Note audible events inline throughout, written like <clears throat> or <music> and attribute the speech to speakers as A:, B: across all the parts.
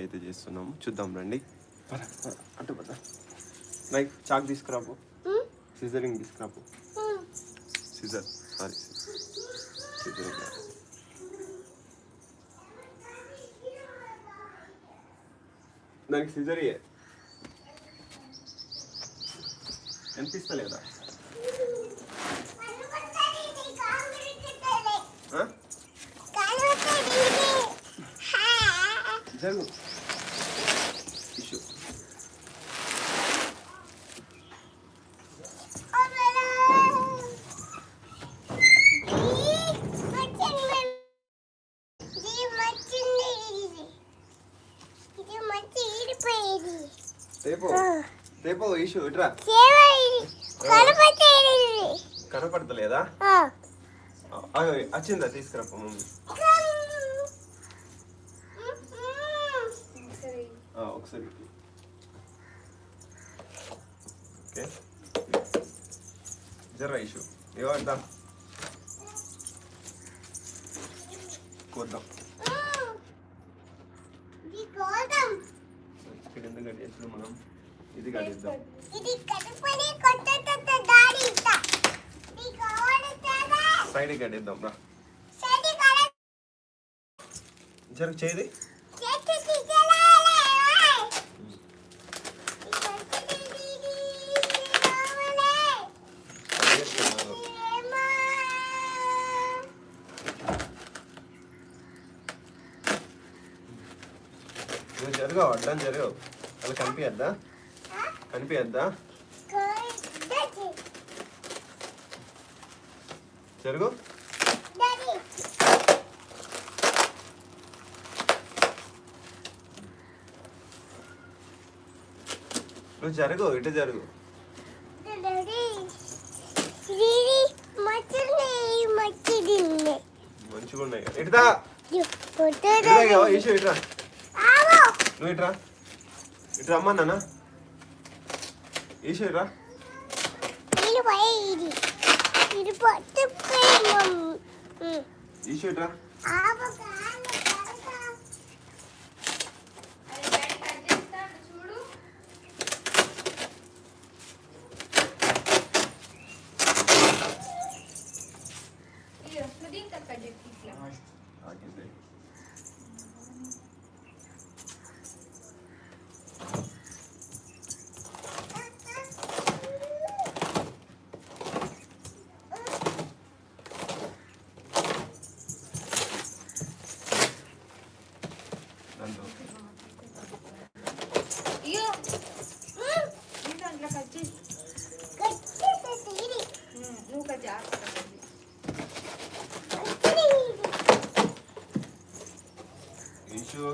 A: అయితే చేస్తున్నాము చూద్దాం రండి. అటు పద. లైక్ చాక్ తీసుకురాపు. సిజరింగ్ తీసుకురాపు. సిజర్ సారీ సిజరింగ్ దానికి సిజర్ అనిపిస్తలేదా ఆ? జరుగు. ఇట్రా. కనపడతలేదా? వచ్చిందా మమ్మీ ఆ, ఒకసారి. ఓకే. జర ఇష్యూ ఏమంటాం కోద్దాం ఇక్కడ కట్టేసి మనం ఇది
B: కావాలంటారా
A: సైడ్ కట్టేద్దాం రా. జర చేది
B: చేతి తీసేలాలే
A: నువ్వు జరుగు అడ్డం జరుగు అలా కనిపించద్దా కనిపించద్దా జరుగు. నువ్వు జరుగు ఇటు జరుగు. మంచిగా ఉన్నాయి ఇటుదా ఇటురా నువ్వు ఇటురా ఇటు రమ్మన్నా ఈశు ఇటురా
B: ఇది పొట్టు
A: ఈశు ఇటురా ఆగింది. దాంతో
C: నువ్వు కట్ జాగ్రత్త
A: ఈశు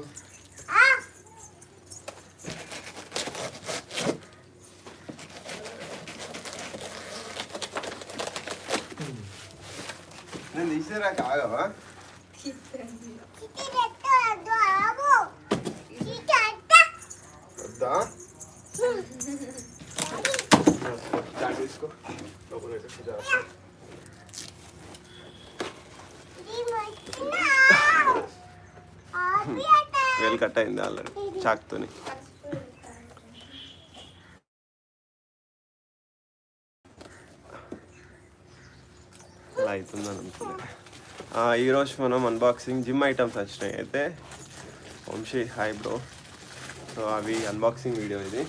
A: నేను తీసేరా వద్దా తీసుకో వేలు కట్ అయింది ఆల్రెడీ. చాక్తోని. అలా అవుతుందని అనుకోలేదు ఈరోజు మనం అన్బాక్సింగ్ జిమ్ ఐటమ్స్ వచ్చినాయి. అయితే వంశీ హాయ్ బ్రో సో అవి అన్బాక్సింగ్ వీడియో ఇది.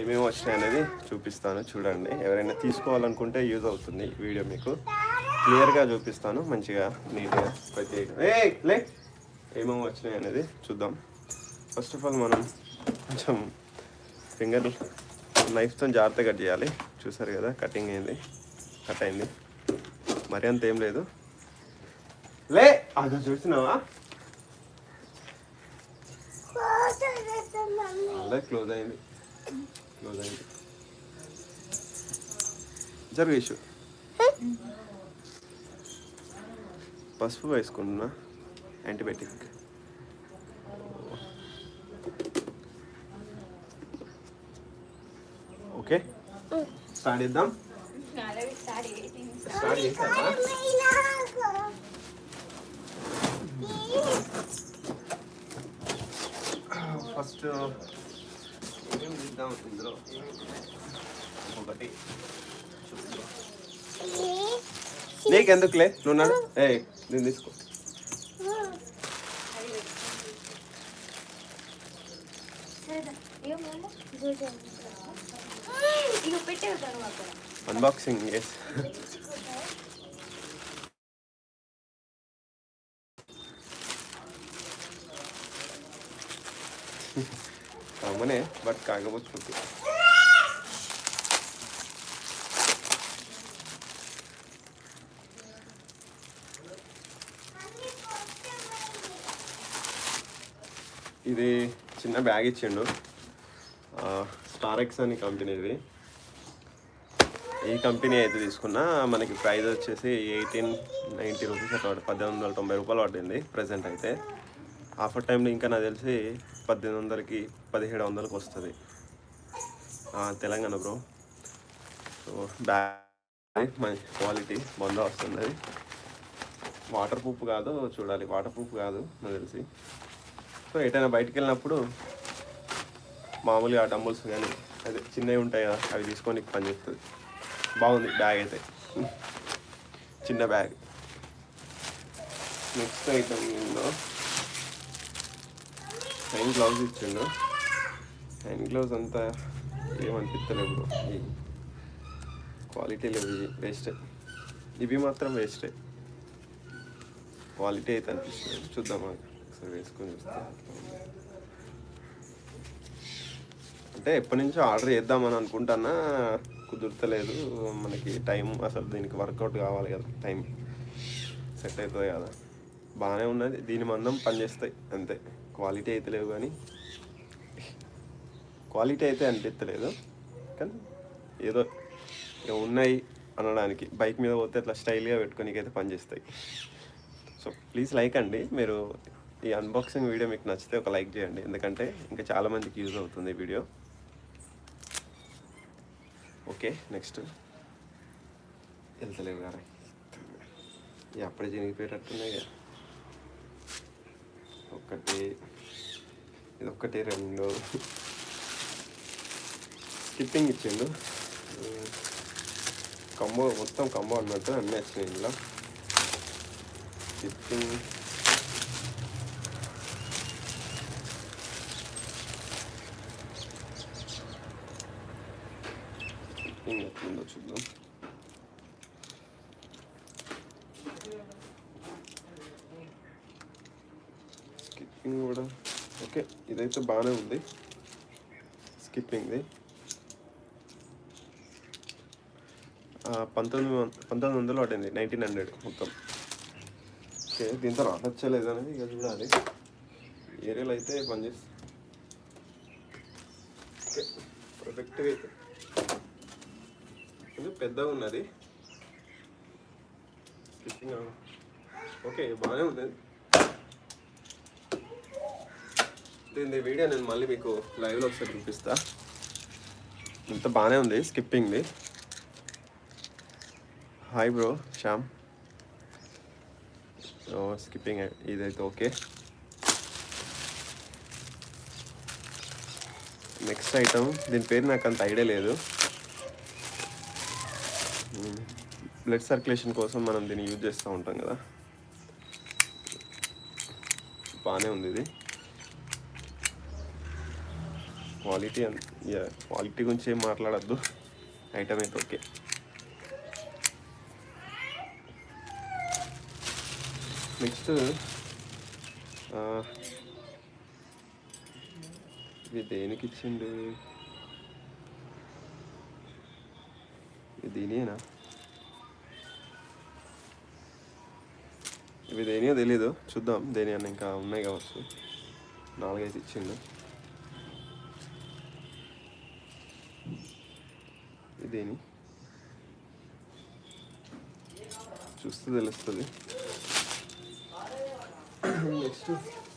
A: ఏమేమి వచ్చినాయి అనేది చూపిస్తాను చూడండి. ఎవరైనా తీసుకోవాలనుకుంటే యూజ్ అవుతుంది వీడియో మీకు. క్లియర్గా చూపిస్తాను మంచిగా నీట్గా ప్రతి లే ఏమేమి వచ్చినాయి అనేది చూద్దాం. ఫస్ట్ ఆఫ్ ఆల్ మనం కొంచెం ఫింగర్ నైఫ్తో జాగ్రత్తగా కట్ చేయాలి. చూసారు కదా కటింగ్ అయింది కట్ అయింది. మరి అంత ఏం లేదు. లే అది చూసినావా అలా క్లోజ్ అయింది క్లోజ్ అయింది జరుగు ఇష్యూ పసుపు వేసుకుంటున్నా యాంటీబయాటిక్ ఓకే స్టార్ట్ చేద్దాం
C: స్టార్ట్ చేసింది
A: ఫస్ట్ ఏం తీద్దాం ఇందులో? ఒకటి చూద్దాం. నీకెందుకులే? నువ్వు ఏ నేను తీసుకో. అన్బాక్సింగ్ ఎస్ <laughs> కామనే బట్ కాకపోతే ఇది చిన్న బ్యాగ్ ఇచ్చిండు స్టార్ ఎక్స్ అని కంపెనీ ఇది ఈ కంపెనీ అయితే తీసుకున్నా మనకి ప్రైస్ వచ్చేసి ఎయిటీన్ నైంటీ రూపీస్ అట్లా పద్దెనిమిది వందల తొంభై రూపాయలు పడింది ప్రజెంట్ అయితే ఆఫర్ టైంలో ఇంకా నాకు తెలిసి పద్దెనిమిది వందలకి పదిహేడు వందలకి వస్తుంది తెలంగాణ బ్రో. సో బ్యాగ్ మంచి క్వాలిటీ బందో వస్తుంది. అది వాటర్ ప్రూఫ్ కాదు చూడాలి. వాటర్ ప్రూఫ్ కాదు నాకు తెలిసి. సో ఎటైనా బయటికి వెళ్ళినప్పుడు మామూలుగా డంబుల్స్ కానీ అదే చిన్నవి ఉంటాయి కదా అవి తీసుకొని పనిచేస్తుంది బాగుంది బ్యాగ్ అయితే. చిన్న bag. Next item hand glove ఇచ్చిండు. హ్యాండ్ గ్లౌజ్ అంతా ఏమనిపిస్తలేవు బ్రో. ఈ క్వాలిటీ లేవు ఇవి వేస్ట్ ఇవి మాత్రం వేస్టే క్వాలిటీ అయితే అనిపిస్తుంది చూద్దాం ఒకసారి వేసుకొని చూస్తే అంటే ఎప్పటి నుంచో ఆర్డర్ చేద్దామని అనుకుంటానా కుదురుతలేదు. మనకి టైం అసలు దీనికి వర్కౌట్ కావాలి కదా టైం సెట్ అవుతుంది కదా. బాగానే ఉన్నది. దీని మందం పనిచేస్తాయి. అంతే. క్వాలిటీ అయితే లేవు కానీ క్వాలిటీ అయితే అనిపించలేదు కానీ ఏదో ఇక ఉన్నాయి అనడానికి. బైక్ మీద పోతే అట్లా స్టైల్గా పెట్టుకోనికి అయితే పనిచేస్తాయి. సో ప్లీజ్ లైక్ అండి. మీరు ఈ అన్బాక్సింగ్ వీడియో మీకు నచ్చితే ఒక లైక్ చేయండి. ఎందుకంటే ఇంకా చాలామందికి యూజ్ అవుతుంది వీడియో. Okay next. వెళ్తలేవు గారా. ఇక అప్పుడే చినిగిపోయేటట్టున్నాయి కదా. ఒకటి ఇది ఒకటి రెండు. స్కిప్పింగ్ ఇచ్చిండు. కంబో మొత్తం కంబో అన్నట్టు అన్నీ వచ్చినాయి ఇందులో. స్కిప్పింగ్. స్కిప్పింగ్ ఎట్లుందో చూద్దాం. స్కిప్పింగ్ కూడా. ఓకే ఇదైతే బాగానే ఉంది. స్కిప్పింగ్ది. పంతొమ్మిది వంద పంతొమ్మిది వందలు పడింది నైన్టీన్ హండ్రెడ్ మొత్తం. ఓకే దీంతో రావచ్చలేదు అనేది ఇక చూడాలి. ఏరియాలో అయితే పనిచేస్తుంది ఓకే పర్ఫెక్ట్గా అయితే కొంచెం పెద్దగా ఉన్నది. స్కిప్పింగ్ ఓకే బాగానే ఉంది. దీని వీడియో నేను మళ్ళీ మీకు లైవ్లో ఒకసారి చూపిస్తా. ఇంత బాగానే ఉంది స్కిప్పింగ్ది హాయ్ బ్రో శ్యామ్ స్కిప్పింగ్ ఇదైతే ఓకే నెక్స్ట్ ఐటమ్ దీని పేరు నాకు అంత ఐడియా లేదు. Hmm. బ్లడ్ సర్క్యులేషన్ కోసం మనం దీన్ని యూజ్ చేస్తూ ఉంటాం కదా. బాగానే ఉంది ఇది. క్వాలిటీ క్వాలిటీ గురించి ఏం మాట్లాడద్దు. ఐటమ్ అయితే ఓకే నెక్స్ట్ uh, ఇది దేనికి ఇచ్చిండు? ఇది దీనియేనా? ఇవి దేనియో తెలీదు. చూద్దాం. దేని అన్న ఇంకా ఉన్నాయి కావచ్చు. నాలుగైదు ఇచ్చిండు. ఇదేని చూస్తే తెలుస్తుంది. నెక్స్ట్ <clears throat>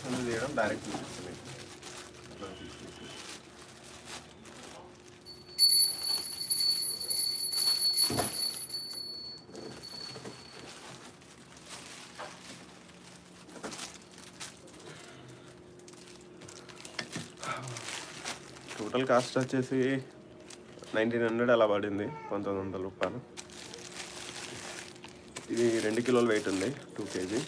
A: సందు తీయడం డైరెక్ట్ చూపిస్తుంది అట్లా టోటల్ కాస్ట్ వచ్చేసి నైన్టీన్ హండ్రెడ్ అలా పడింది పంతొమ్మిది వందల రూపాయలు. ఇది రెండు కిలోల వెయిట్ ఉంది టూ కేజీ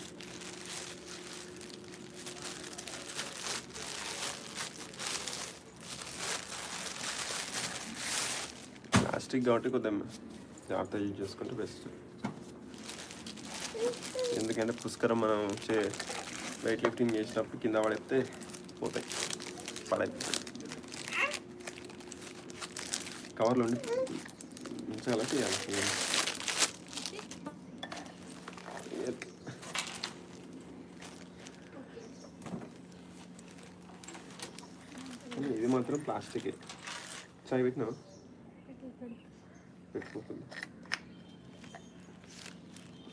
A: ప్లాస్టిక్ కాబట్టి కొద్దిగా జాగ్రత్త యూజ్ చేసుకుంటే బెస్ట్ ఎందుకంటే పుష్కరం మనం చే వెయిట్ లిఫ్టింగ్ చేసినప్పుడు కింద పడేస్తే పోతాయి. పడైపోతాయి కవర్లో ఉండి ఉంచాలా చేయాలి. ఇది మాత్రం ప్లాస్టిక్. చాయ్ పెట్టినావా పెట్టుకుంటుంది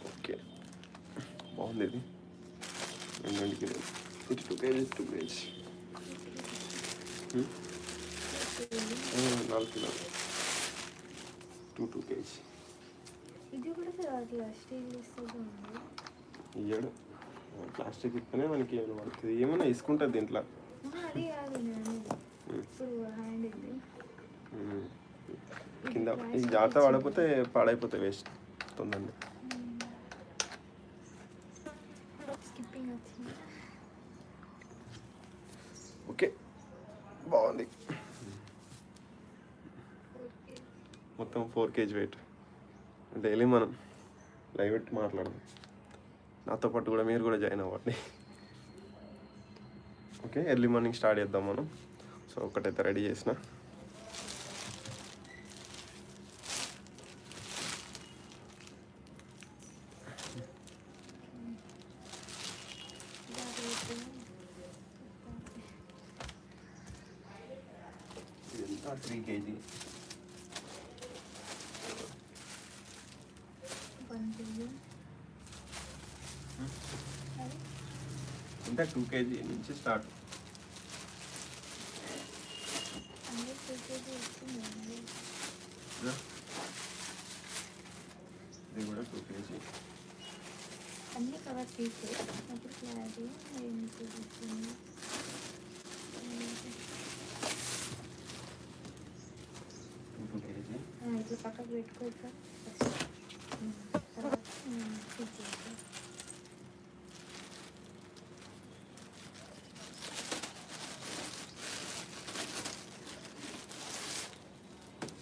A: ఓకే ఇది రెండు ఇది టూ కేజీ టూ కేజీ నాలుగు టూ టూ కేజీ ఇయ్యాడు ప్లాస్టిక్ ఇస్తేనే మనకి ఏమైనా పడుతుంది ఏమైనా ఇసుకుంటుంది దీంట్లో
C: కాదు
A: జాగ్రత్త పడకపోతే పాడైపోతాయి వేస్ట్ తొందరగా
C: స్కిప్పింగ్ వచ్చింది
A: ఓకే. బాగుంది. మొత్తం ఫోర్ కేజీ వెయిట్. డైలీ మనం లైవ్ పెట్టి మాట్లాడదాం. నాతో పాటు కూడా మీరు కూడా జాయిన్ అవ్వండి. ఓకే ఎర్లీ మార్నింగ్ స్టార్ట్ చేద్దాం మనం. సో ఒకటైతే రెడీ చేసిన ఇదంతా త్రీ కేజీ. ఇంకా టూ కేజీ నుంచి స్టార్ట్
C: అన్నీ టూ కేజీ వచ్చింది
A: ఇది కూడా టూ కేజీ
C: అన్ని కవర్ తీసే అప్పుడు క్లారిటీ ఏం చూపిస్తుంది
A: టూ టూ కేజీ
C: ఆ, ఇట్లా పక్కకు పెట్టుకోవచ్చు ఫస్ట్ తర్వాత ఫిట్ చేస్తాం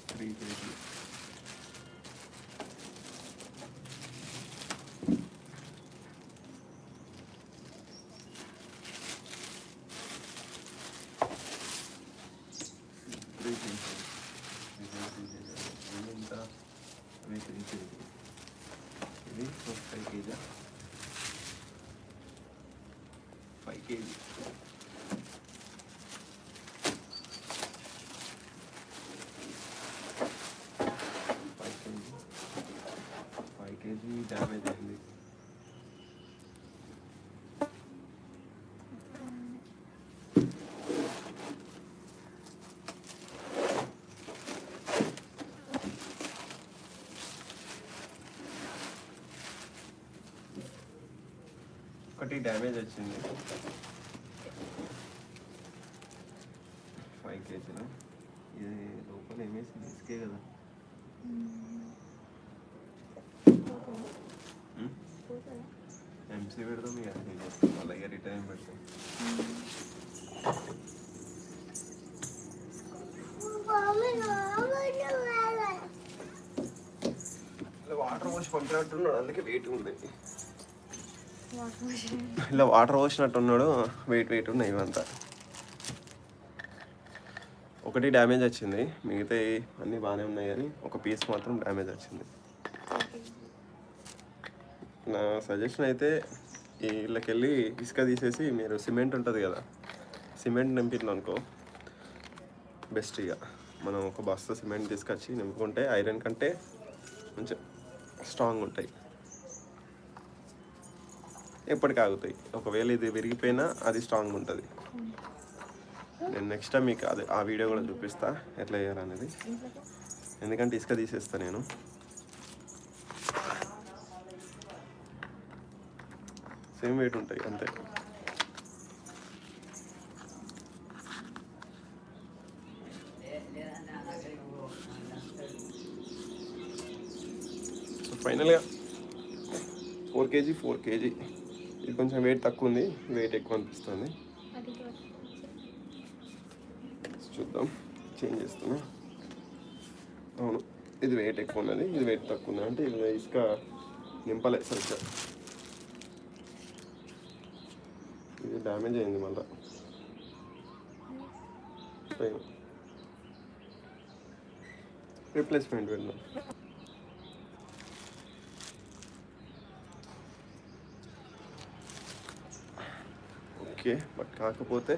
A: త్రీ కేజీ త్రీ కేజీ ఇది ఎంత అవి త్రీ కేజీ ఇది five kg five kg five kg five kg damage అయింది ఒకటి డ్యామేజ్ వచ్చింది. ఫైవ్ కేజీలో ఇది లోపల ఏమేసింది ఇసుకే కదా? ఎంసీ పెడతాం ఇక. అలాగే రిటర్న్ పెడతాం. వాటర్ పోసి పంపినట్టున్నాడు. అందుకే వెయిట్ ఉంది. ఇలా వాటర్ పోసినట్టు ఉన్నాడు వెయిట్ వెయిట్ ఉన్నాయి ఇవంతా. ఒకటి డ్యామేజ్ వచ్చింది. మిగతా అన్నీ బాగానే ఉన్నాయి కానీ ఒక పీస్ మాత్రం డ్యామేజ్ వచ్చింది. నా సజెషన్ అయితే ఈ వెళ్ళి ఇసుక తీసేసి మీరు సిమెంట్ ఉంటుంది కదా సిమెంట్ నింపిట్లు అనుకో. బెస్ట్ ఇక మనం ఒక బస్తా సిమెంట్ తీసుకొచ్చి నింపుకుంటే ఐరన్ కంటే కొంచెం స్ట్రాంగ్ ఉంటాయి. ఎప్పటికీ ఆగుతాయి. ఒకవేళ ఇది విరిగిపోయినా అది స్ట్రాంగ్ ఉంటుంది. నేను నెక్స్ట్ టైం మీకు అది ఆ వీడియో కూడా చూపిస్తా ఎట్లా చేయాలనేది ఎందుకంటే ఇసుక తీసేస్తా నేను. సేమ్ వెయిట్ ఉంటాయి అంతే. సో ఫైనల్గా ఫోర్ కేజీ ఫోర్ కేజీ ఇది కొంచెం వెయిట్ తక్కువ ఉంది వెయిట్ ఎక్కువ అనిపిస్తుంది. చూద్దాం. చేంజ్ చేస్తున్నా. అవును ఇది వెయిట్ ఎక్కువ ఉన్నది. ఇది వెయిట్ తక్కువ ఉంది అంటే ఇది ఇసుక నింపలే సరిగ్గా. ఇది డ్యామేజ్ అయింది మళ్ళా. రిప్లేస్మెంట్ వెళ్ళాం ఓకే బట్ కాకపోతే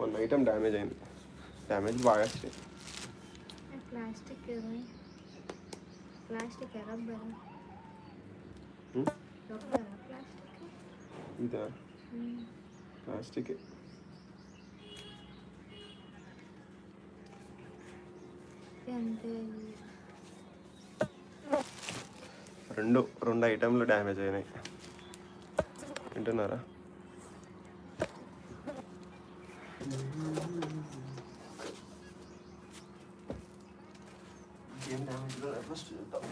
A: వన్ ఐటమ్ డ్యామేజ్ అయింది. డ్యామేజ్ బాగా వచ్చింది.
C: ప్లాస్టిక్
A: ఇదా? ప్లాస్టిక్. రెండు రెండు ఐటెంలు డ్యామేజ్ అయినాయి. వింటున్నారా ఏం డ్యామేజ్ ఫస్ట్ చూద్దాం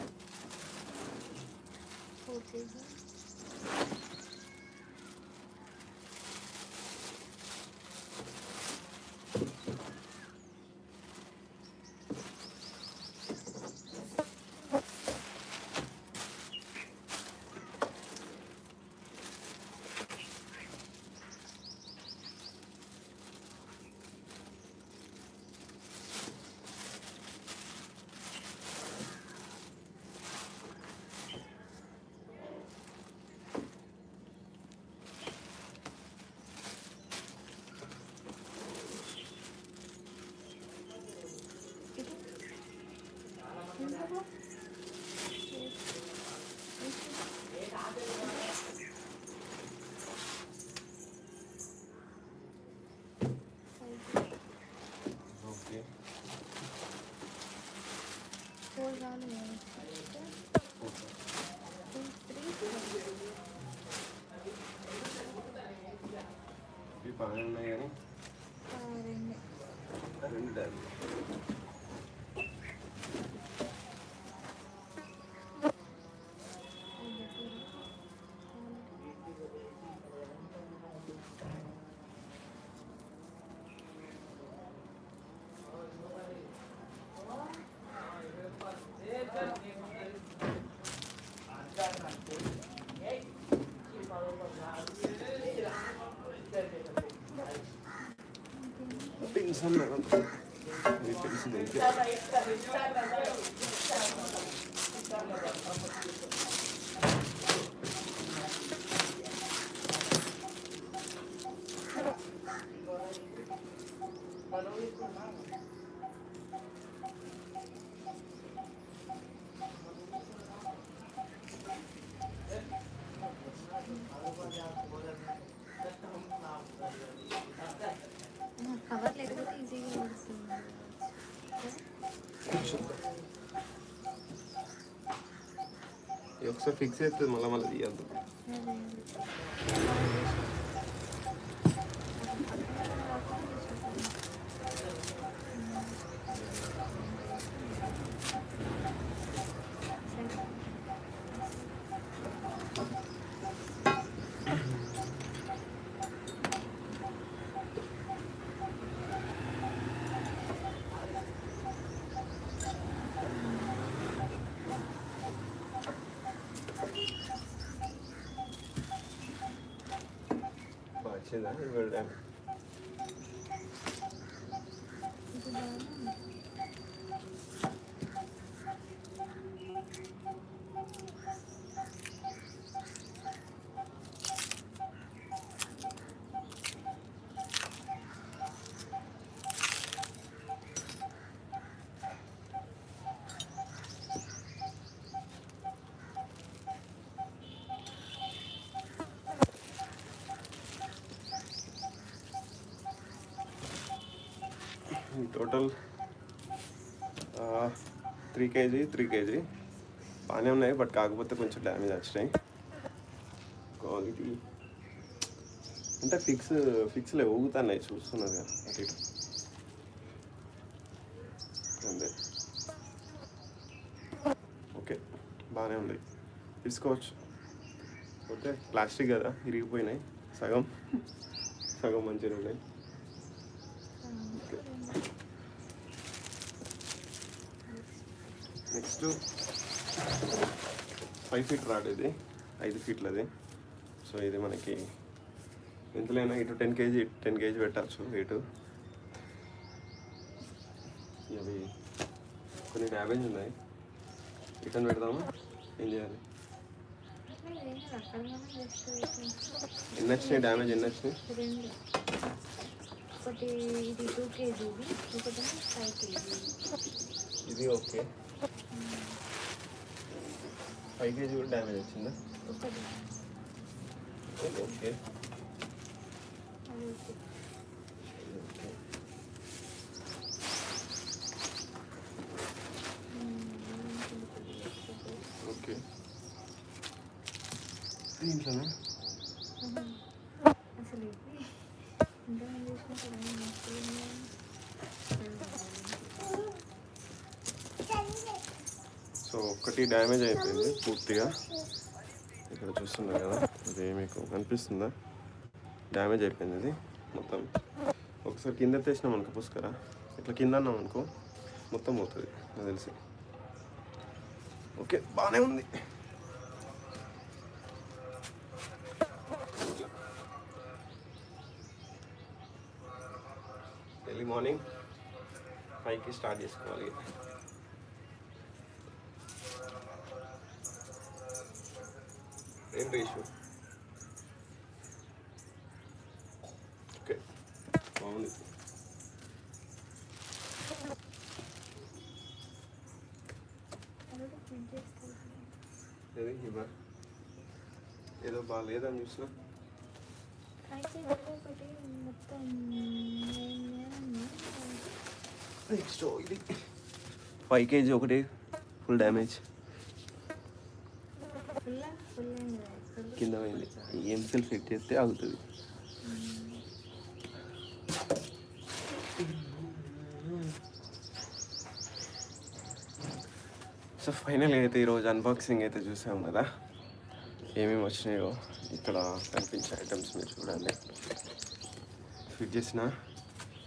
A: టెన్షన్ ఇది తెలిసింది ఇంకే
C: కవర్ లేకపోతే ఈజీగా వస్తుంది
A: ఇది ఒకసారి ఫిక్స్ అవుతుంది మళ్ళీ మళ్ళీ తీయద్దు బాగా వచ్చిందా total three kg three kg. బాగానే ఉన్నాయి బట్ కాకపోతే కొంచెం డ్యామేజ్ వచ్చినాయి. క్వాలిటీ అంటే ఫిక్స్ ఫిక్స్లే ఊగుతున్నాయి చూస్తున్నారు కదా అటు ఇటు. అంతే. ఓకే బాగానే ఉంది. తీసుకోవచ్చు. ఓకే ప్లాస్టిక్ కదా ఇరిగిపోయినాయి. సగం. సగం మంచిగా ఉన్నాయి okay next five feet rod ఇది. ఐదు ఫీట్లది. సో ఇది మనకి ఎంతలైనా? ఇటు టెన్ కేజీ టెన్ కేజీ పెట్టచ్చు వెయిట్ అవి కొన్ని డ్యామేజ్ ఉన్నాయి. రిటర్న్ పెడదామా? ఏం చేయాలి? ఎన్ని వచ్చినాయి డ్యామేజ్? ఎన్ని వచ్చినాయి?
C: రెండు ఒకటి ఇది టూ కేజీది ఒకటి ఫైవ్ కేజీ.
A: ఇది ఓకే. ఫైవ్ కేజీ కూడా డ్యామేజ్ వచ్చిందా
C: ఒకటి
A: ఇది ఓకే
C: అది ఓకే
A: ఇది ఓకే ఓకే దీంట్లోనా
C: అసలు ఇది ఇంకా చేసిన
A: ఒకటి డ్యామేజ్ అయిపోయింది పూర్తిగా. ఇక్కడ చూస్తున్నారు కదా ఇది మీకు కనిపిస్తుందా? డ్యామేజ్ అయిపోయింది ఇది మొత్తం. ఒకసారి కింద తెచ్చినాం అనుకో పుష్కర. ఇట్లా కింద అన్నాం అనుకో మొత్తం పోతుంది నాకు తెలిసి. ఓకే బాగానే ఉంది. ఎర్లీ మార్నింగ్ ఫైవ్కి స్టార్ట్ చేసుకోవాలి. ఏంటి ఇష్యూ? ఓకే బాగుంది. ఏది బాగాలేదని చూసిన? నెక్స్ట్ ఇది ఫైవ్ కేజీ ఒకటి ఫుల్ డ్యామేజ్
C: ఫుల్ ఫుల్ అయింది ఫుల్
A: కింద పోయింది సెట్ ఫిట్ చేస్తే ఆగుతుంది. సో ఫైనల్గా అయితే ఈరోజు అన్బాక్సింగ్ అయితే చూసాం కదా. ఏమేమి వచ్చినాయో ఇక్కడ కనిపించే ఐటమ్స్ మీరు చూడండి. ఫిట్ చేసిన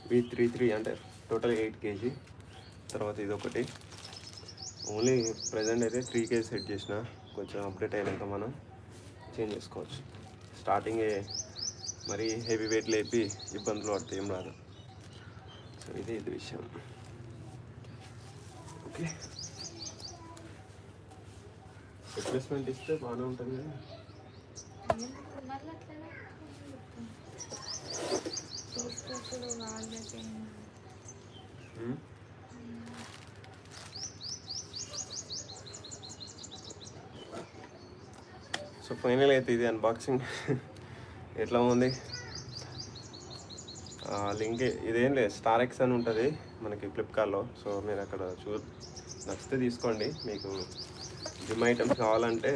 A: వి త్రీ త్రీ అంటే టోటల్ ఎయిట్ కేజీ తర్వాత ఇది ఒకటి ఓన్లీ ప్రజెంట్ అయితే త్రీ కేజీ సెట్ చేసిన. కొంచెం అప్డేట్ అయినాక మనం చేంజ్ చేసుకోవచ్చు. స్టార్టింగే మరి హెవీ వెయిట్ లేపి ఇబ్బందులు పడితే ఏం రాదు. సో ఇది ఇది విషయం. ఓకే రిప్లేస్మెంట్ ఇస్తే బాగానే ఉంటుంది కదా.
C: మళ్ళీ అట్లనే తీసుకొచ్చుడు వాళ్ళకి
A: సో ఫైనల్ అయితే ఇది అన్బాక్సింగ్ ఎట్లా ఉంది? లింక్ ఇదేం లేదు స్టార్ ఎక్స్ అని ఉంటుంది మనకి ఫ్లిప్కార్ట్లో. సో మీరు అక్కడ చూ నచ్చితే తీసుకోండి. మీకు జిమ్ ఐటమ్స్ కావాలంటే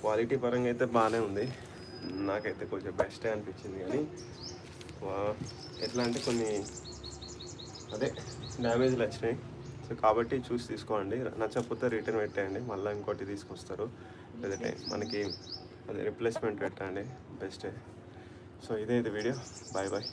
A: క్వాలిటీ పరంగా అయితే బాగానే ఉంది. నాకైతే కొంచెం బెస్టే అనిపించింది కానీ ఎట్లా అంటే కొన్ని అదే డ్యామేజ్లు వచ్చినాయి. సో కాబట్టి చూసి తీసుకోండి. నచ్చకపోతే రిటర్న్ పెట్టేయండి. మళ్ళీ ఇంకోటి తీసుకొస్తారు. లేదంటే మనకి అది రిప్లేస్మెంట్ పెట్టండి బెస్టే సో ఇదే ఇది వీడియో బాయ్ బాయ్